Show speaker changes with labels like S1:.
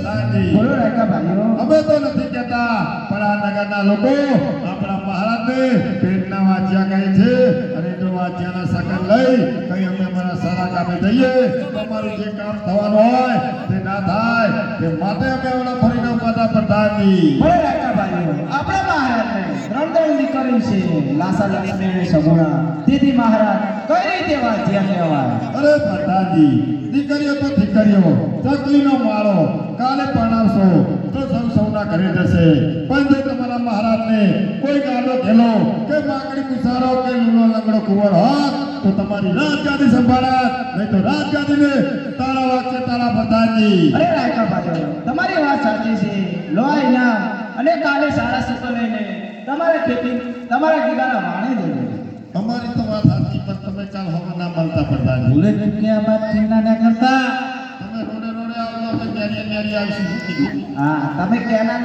S1: બોલો આ નગરના લોકો આપણા મહારાજને કહે છે અને જો વાંચ્યાના સકન લઈ કઈ અમે અમારા સારા જઈએ તમારું જે કામ થવાનું હોય તે ના થાય તે માટે અમે હમણાં ફરીને પાછા પ્રધાનની
S2: બોલો રાયકા ભાઈઓ આપણા મહારાજને રણદળની કરી છે લાસા લક્ષ્મી સગુણા દીદી મહારાજ કઈ રીતે વાંચ્યા કહેવાય
S1: અરે પ્રધાનજી તો ચકલીનો માળો કાલે પરણાવશો તો સૌ સૌના ઘરે જશે. પણ જો તમારા મહારાજને કોઈ ગાડો ઘેલો કે માકડી મુસારો કે લૂલો લંગડો કુંવર હોત તો તમારી રાજગાદી સંભાળાત. નહીં તો રાજગાદીને તારા વાક્ય તારા પ્રધાનજી.
S2: અરે રાયકા ભાઈઓ તમારી વાત સાચી છે. લોહી ના અને કાલે સારા સુકો લઈને તમારે ખેતી તમારા ગીગાના વાણે જજો
S1: અમારી તો વાત સાચી પણ તમે કાલ હવે ના મળતા પડતા
S2: ભૂલે ચૂક્યા બાદ ચિંતા ના કરતા?
S1: તમે રોડે રોડે આવો તો અમે ન્યારી ન્યારી આવીશું.
S2: હા તમે કેના